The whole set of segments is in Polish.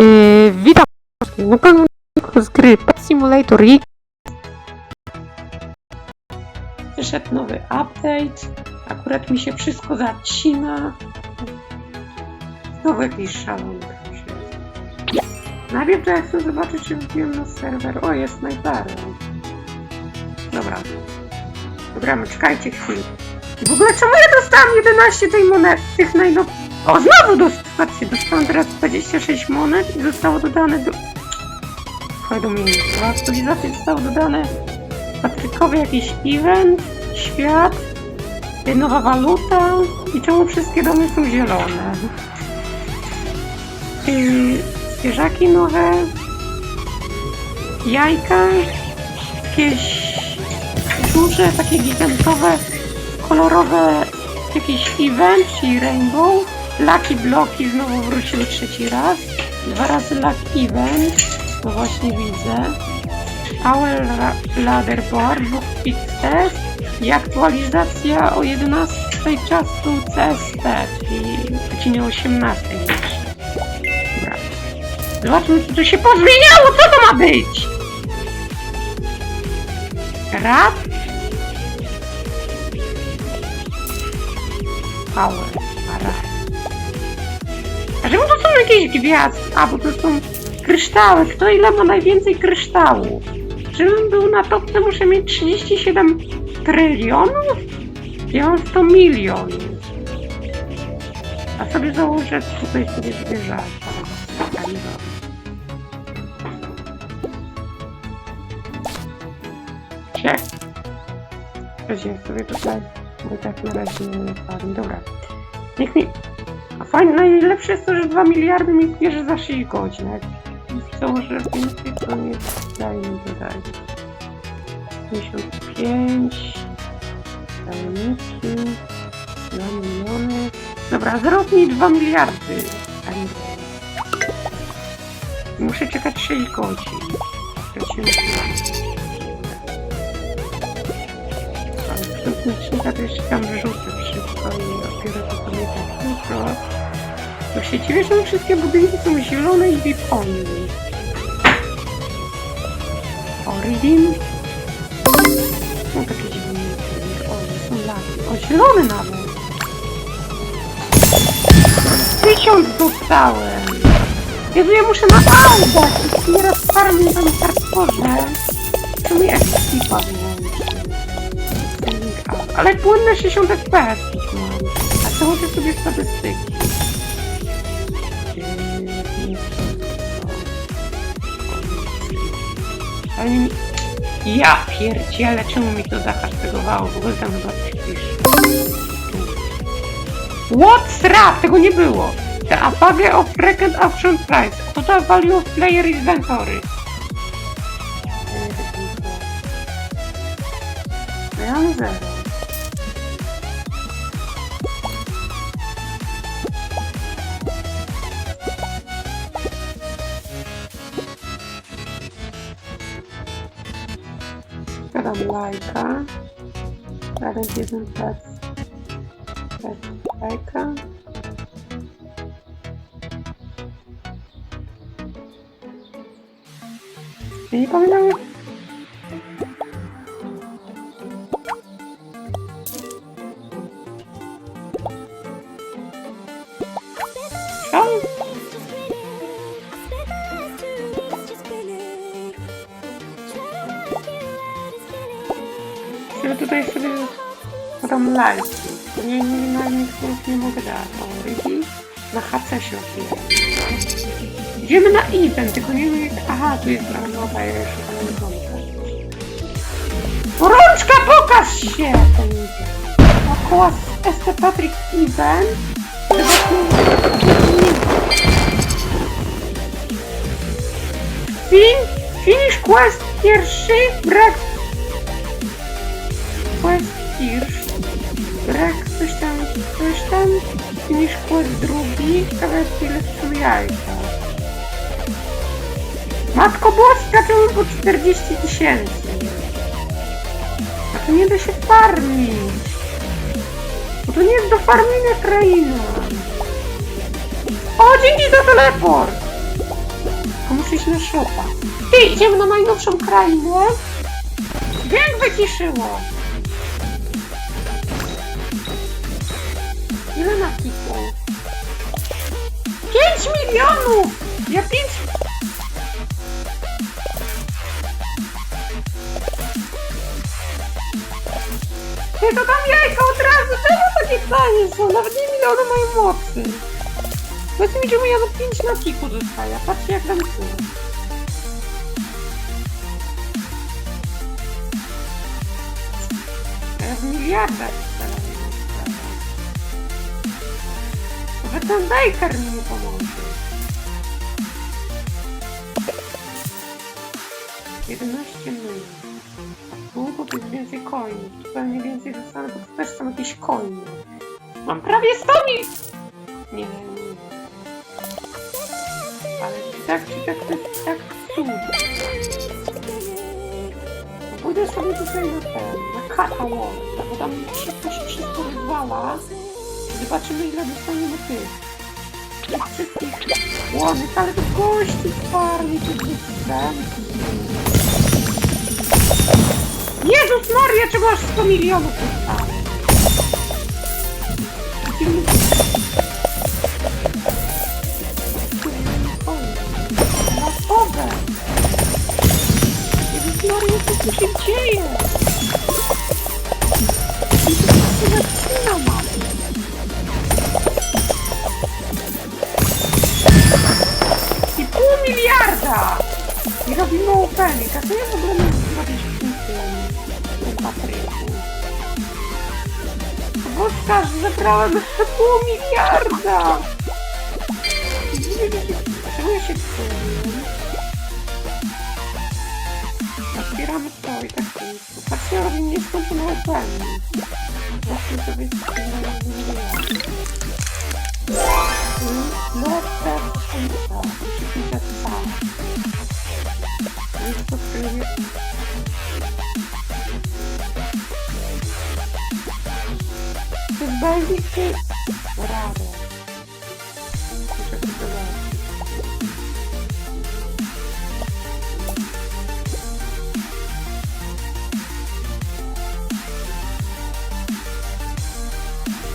Yy, witam na kanale z gry Pet Simulator X. Wyszedł nowy update. Akurat mi się wszystko zacina. Znowu jakiś szalony. Najpierw to ja chcę zobaczyć, czy wbiłem na serwer. O, jest snajperem. Dobra. Dobra, czekajcie chwilę. W ogóle czemu ja dostałam 11 tej monet, tych najnow... O, znowu dostać dostałam teraz 26 monet i zostało dodane do... Chodź do mnie. Do aktualizacji zostało dodane Patrykowi jakiś event, świat, nowa waluta i czemu wszystkie domy są zielone? Yy, zwierzaki nowe, jajka, jakieś duże, takie gigantowe, kolorowe, jakiś event, czyli rainbow, lucky bloki znowu wróciły trzeci raz, dwa razy lucky event, no właśnie widzę. Power Ra- Ladderboard, Book Fix Test i aktualizacja o 11 czasu CST, czyli godzinie 18 jeszcze. Dobra. Zobaczmy, co tu się pozmieniało, co to ma być? Rap? Power, są jakieś gwiazdy? A, bo to są kryształy. Kto ile ma najwięcej kryształów? Żebym był na topce, muszę mieć 37 trylionów? Ja mam 100 milionów. A sobie założę tutaj sobie zwierzaka. Ciek. Weźmy sobie tutaj, bo tak na razie nie padnie. Dobra. Niech mi... A fajne, najlepsze jest to, że 2 miliardy mi bierze za 6 godzin. Jak założę więcej, to nie daje mi tutaj. 55. Tajemnicy. 2 miliony. Dobra, zrob mi 2 miliardy. Muszę czekać 6 godzin. Ale przeciwnika to jeszcze tam wrzucę jutro. To się dziwię, że wszystkie budynki są zielone i VIP-only. Origin. No takie dziwne. O, są laki. O, zielony nawet. Tysiąc dostałem. Jezu, ja muszę na auto. Nieraz farmy tam hardkorze. To mi ekipa wyłączy. Ale płynne 60 FPS chodzę sobie statystyki? Ale mi... Ja pierdzielę, czemu mi to zahasztegowało? W ogóle tam chyba coś pisze. What's rap? Tego nie było. The Apage of Record Option Price. Total Value of Player Inventory. Ja mam zero. Eika. Gerade diesen Platz. Der Wie lange się. Idziemy na event, tylko nie wiem jak... Aha, tu jest ja jeszcze pomogę. Rączka, pokaż się! Około ST Patrick Event. Fin, finish quest pierwszy, brak quest first, brak coś tam, coś tam, finish quest drugi, ile są jajka. Matko Boska, czemu po 40 tysięcy? A to nie da się farmić. Bo to nie jest do farmienia kraina. O, dzięki za teleport! szlupa. Ty, idziemy na najnowszą krainę. Gang wyciszyło. Ile na kiku? 5 milionów! Ja 5... Ty to tam jajka od razu, czemu takie tanie są? Nawet nie miliony mają mocy. Powiedz mi, czemu ja na 5 na kiku dostaję. Patrzcie jak tam tu. W miliardach Że ten Baker mi nie pomoże. 11 minut. Długo to jest więcej coinów. Tu pewnie więcej dostanę, bo tu też są jakieś coiny. Mam prawie 100 mil... Nie, nie. Ale i tak, czy tak, to jest tak cud. Pójdę sobie tutaj na ten, na katalog, bo tam się wszystko rozwala. Zobaczymy ile dostaniemy tych. Tych wszystkich łonych, ale to gości twarni, to jest Jezus Maria, czego aż 100 milionów dostanę? Gotowe! Jezus Maria, co tu się dzieje? Opening. A co ja w ogóle mam zrobić w tym tym, tym papryku? Boska, zebrałem pół miliarda! Czemu ja się wkurzyłem? Otwieramy to być tak samo. Jest to.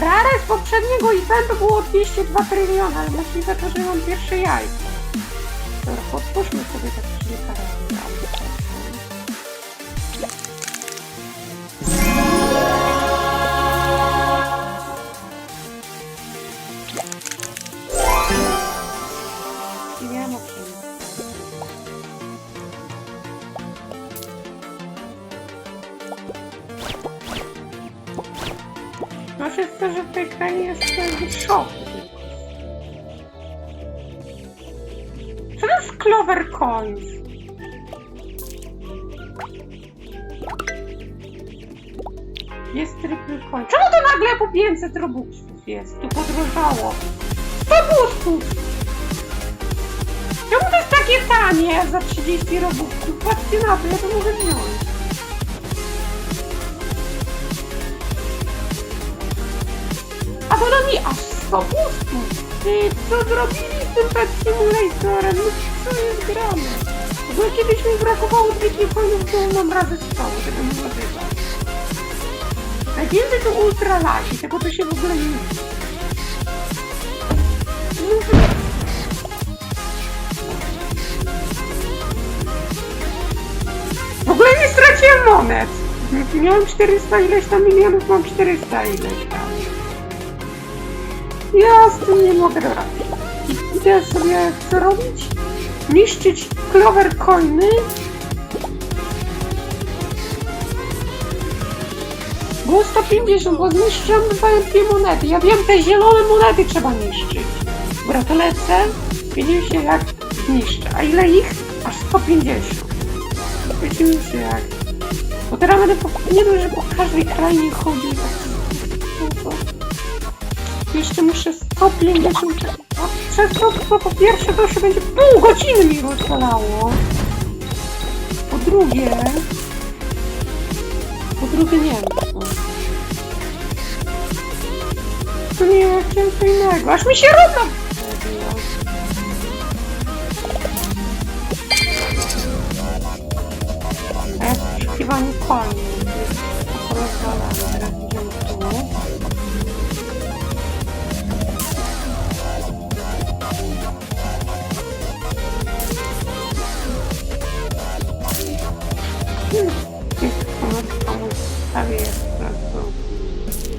Rare z poprzedniego eventu było 202 tryliony, ale to, że mam pierwsze jajko. Dobra, podpuśćmy sobie tak kilka Chce, że w tej krainie jest szok. Co to jest Clover Coins? Jest triple coin. Czemu to nagle po 500 robuxów jest? Tu podrożało. 100 bustów! Czemu to jest takie tanie za 30 robuxów? Patrzcie na to, ja to mogę wziąć. A mi aż 100 bustów. Ty, co zrobili z tym Pet Simulatorem? No co jest grane? Ogóle kiedyś mi brakowało triple coinów, to mam razy 100, żeby mi nazywać. Najwięcej to ultra laki, tego to się w ogóle nie. No, W ogóle nie straciłem monet. Miałem 400 ileś tam milionów, mam 400 ileś tam. Ja z tym nie mogę. I idę sobie co robić? Niszczyć clover coiny. Było 150, bo zniszczyłem dwie monety. Ja wiem, te zielone monety trzeba niszczyć. Dobra, lecę. Widzieliście jak niszczę. A ile ich? Aż 150. Widzimy się jak. Bo teraz będę po, nie dość, że po każdej krainie chodzi. Tak jeszcze muszę oglądać przez to, po pierwsze to się będzie pół godziny mi rozwalało. Po drugie... Po drugie nie wiem. Znaczy. To nie, ja chciałem innego. Aż mi się robi! A ja w poszukiwaniu stawie jest po prostu.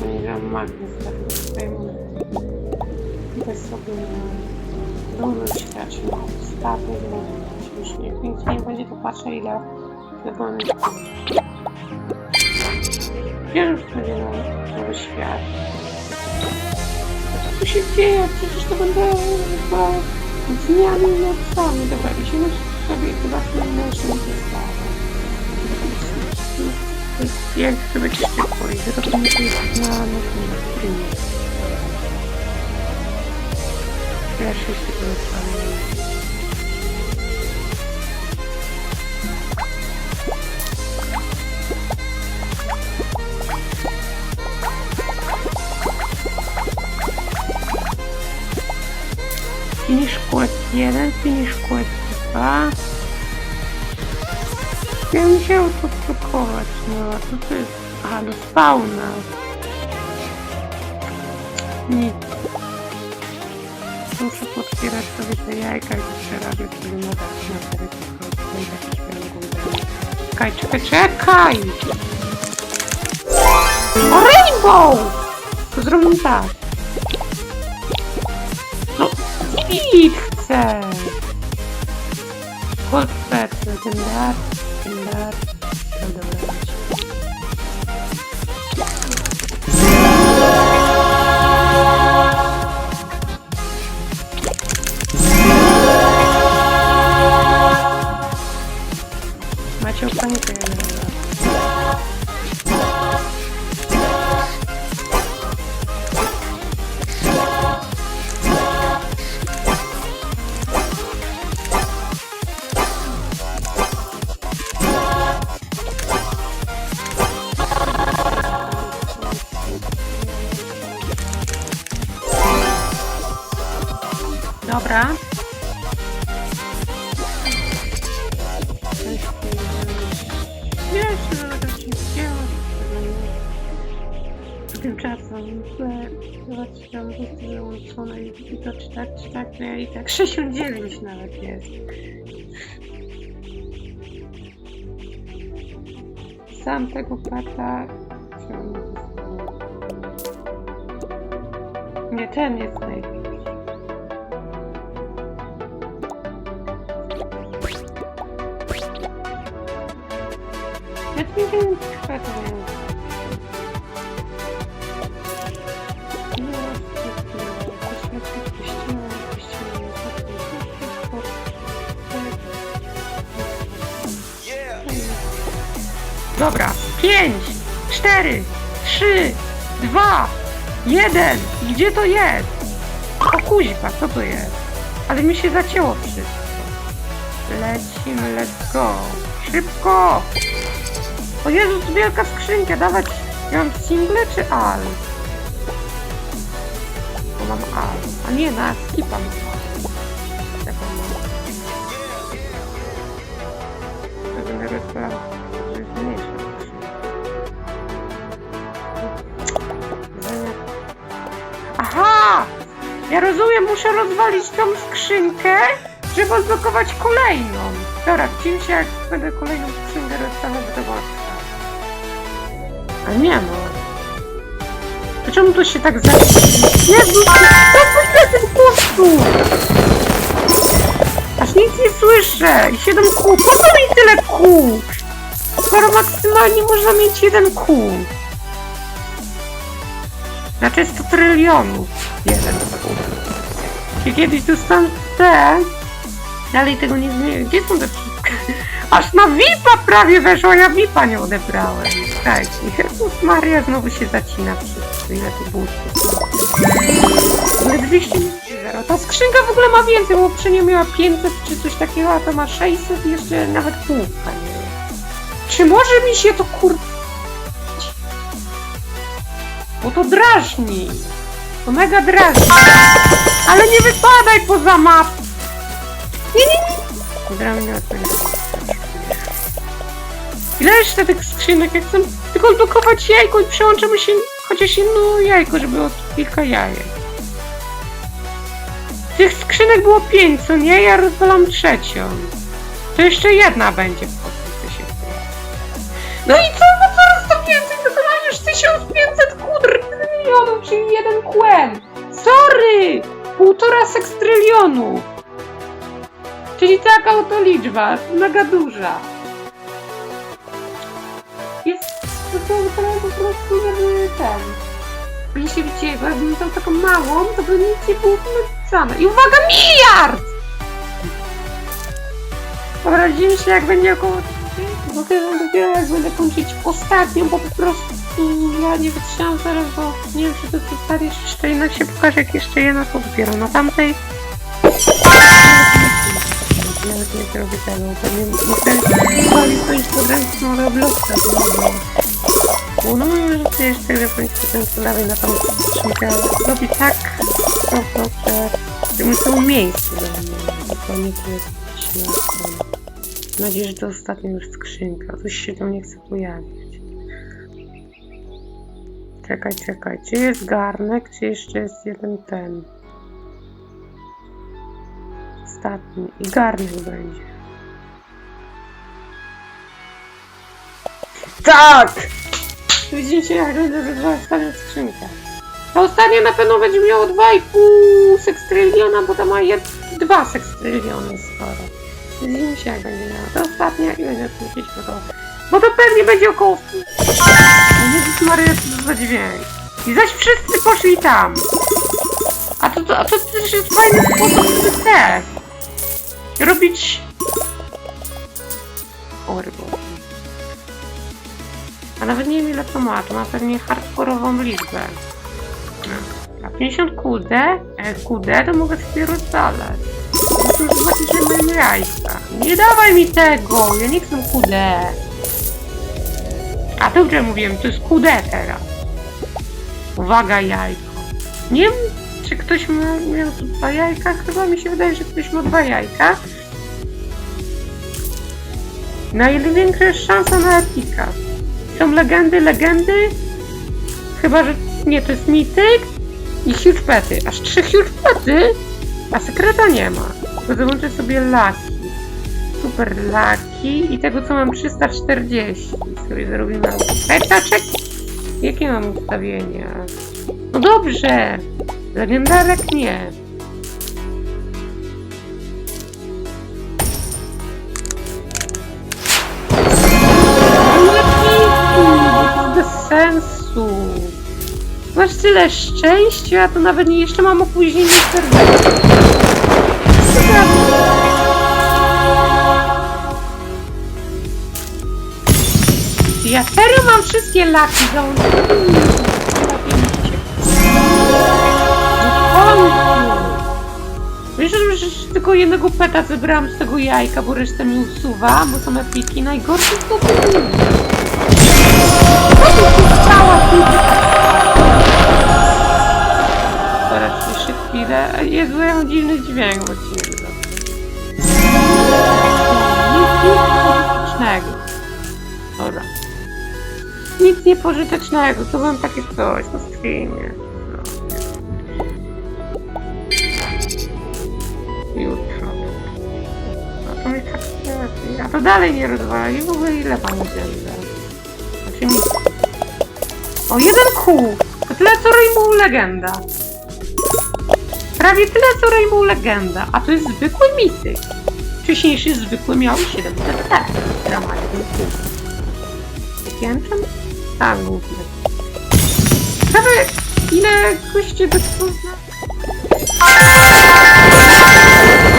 Nie wiem, magnes tak tutaj Bez sobie na dumnym świecie, stawny już niech nic nie będzie to patrzeć ile tego mamy. Wiem, że to będzie nowy, świat. Co tu się dzieje? Przecież to będę chyba dniami i nocami. Dobra, idziemy sobie chyba w tym naszym zestawie. Jak sobie ciepło i zrobimy to jest na naszym streamie. Pierwszy się to zostawię. Finish quest 1, finish quest 2. Ja bym chciał to blokować, no a co to jest? Aha, do spawna. Nic. Muszę potwierać sobie te jajka i przerabiać sobie na tak na serio po prostu i jakiś białego Czekaj, czekaj, czekaj! O, Rainbow! To zrobimy tak. No, Speed chcę! Cold pet, ten dar, ten Kinder von. Dobra. Wiesz, że będę ci chciała. Tymczasem zobaczcie, tam jest wyłączone i to czytać, no i tak 69 nawet jest. Sam tego został? Nie, ten jest najlepszy. Dobra, 5, 4, 3, 2, 1. Gdzie to jest? O kuźba, co to jest? Ale mi się zacięło wszystko. Lecimy, let's go. Szybko! O Jezus, wielka skrzynka, dawać. Mam single czy al? Bo mam al. A nie, na skipa mam al. Taką mam. Aha! Ja rozumiem, muszę rozwalić tą skrzynkę, żeby odblokować kolejną. Dobra, czym się jak będę kolejną skrzynkę rozstawiał, to była A nie no. To czemu to się tak za... Jezus, jak na tym kursu! Aż nic nie słyszę! I 7 kół. Po co mi tyle kół? Skoro maksymalnie można mieć jeden kół. Znaczy 100 trylionów. Jeden kół. I kiedyś dostanę te... Dalej tego nie zmienię. Gdzie są te? Aż na VIP-a prawie weszło, ja VIP-a nie odebrałem. Słuchajcie, Jezus Maria znowu się zacina wszystko. Ile tu butów. Ale 200 zero. Ta skrzynka w ogóle ma więcej, bo poprzednio miała 500 czy coś takiego, a to ma 600 i jeszcze nawet półka, nie Czy może mi się to kur... Bo to drażni. To mega drażni. Ale nie wypadaj poza map. Nie, nie, nie. Odpowiedział. Ile jeszcze tych skrzynek? Ja chcę tylko odblokować jajko i przełączymy się chociaż jedno jajko, żeby od kilka jajek. Tych skrzynek było pięć, co nie? Ja rozwalam trzecią. To jeszcze jedna będzie w co się. No i co? No coraz to więcej, to mam już 1500 kudr milionów, czyli jeden kłen. Sorry! Półtora sekstrylionu. Czyli taka oto liczba, mega duża. To to trochę po prostu jakby ten. Jeśli widzicie, bo jakbym miał taką małą, to by nic nie było napisane. I uwaga, miliard! Dobra, się jak będzie około... Bo chyba dopiero jak będę kończyć ostatnią, bo po prostu ja nie wytrzymam zaraz, bo nie wiem czy to zostali jeszcze, jednak się pokaże jak jeszcze jedna, to dopiero na tamtej. Nawet nie zrobię tego, Robloxa. Bo no może to jeszcze wziąć ten dalej na tą skrzynkę. Robi tak, po prostu, że my są miejsce dla mnie. Dokładnie tu jest śmieszne. Mam nadzieję, że to ostatnia już skrzynka. Coś się tam nie chce pojawić. Czekaj, czekaj. Czy jest garnek, czy jeszcze jest jeden ten? Ostatni. I garnek będzie. Tak! Widzicie, jak będę rozwijać ostatnią skrzynkę. Ta ostatnia na pewno będzie miała 2,5 sekstryliona, bo ta ma jed... 2 sekstryliony skoro. Widzimy się, jak będzie miała. To ostatnia i będzie bo to... Bo to pewnie będzie około... Jezus Maria, co to za dźwięk. I zaś wszyscy poszli tam. A to, to, a to też jest fajny sposób, żeby te... Robić... O, rybą. A nawet nie wiem ile to ma, to ma pewnie hardkorową liczbę. A 50 QD, e, QD to mogę sobie rozwalać. Muszę zobaczyć, że mają jajka. Nie dawaj mi tego! Ja nie chcę QD. A dobrze mówiłem, to jest QD teraz. Uwaga, jajko. Nie wiem, czy ktoś ma, miał dwa jajka. Chyba mi się wydaje, że ktoś ma dwa jajka. Największa szansa na epika. Są legendy, legendy. Chyba, że nie, to jest mityk i huge pety. Aż trzy huge pety, a sekreta nie ma. To zobaczę sobie laki. Super laki i tego co mam 340. Sobie zrobimy petaczek. Jakie mam ustawienia? No dobrze. Legendarek nie. Masz tyle szczęścia, to nawet nie jeszcze mam opóźnienie serdecznie. Ja serio mam wszystkie laki załączone. Wiesz, że tylko jednego peta zebrałam z tego jajka, bo resztę mi usuwa, bo są epiki. Najgorsze to Jezu, ja mam dziwny dźwięk, nie wyda. Nic niepożytecznego. Dobra. Nic niepożytecznego, to byłem takie coś na streamie. Jutro. No to mi tak lepiej. A to dalej nie rozwali. W ogóle ile pan będzie? Znaczy mi... O, jeden kół! To tyle co Rainbow Legenda. Prawie tyle co Rainbow Legenda, a to jest zwykły mityk. Wcześniejszy zwykły miał 7 TT. Dramat jeden kół. Pięczem? Tak, głównie. Ciekawe, ile goście dyspozycji... Nie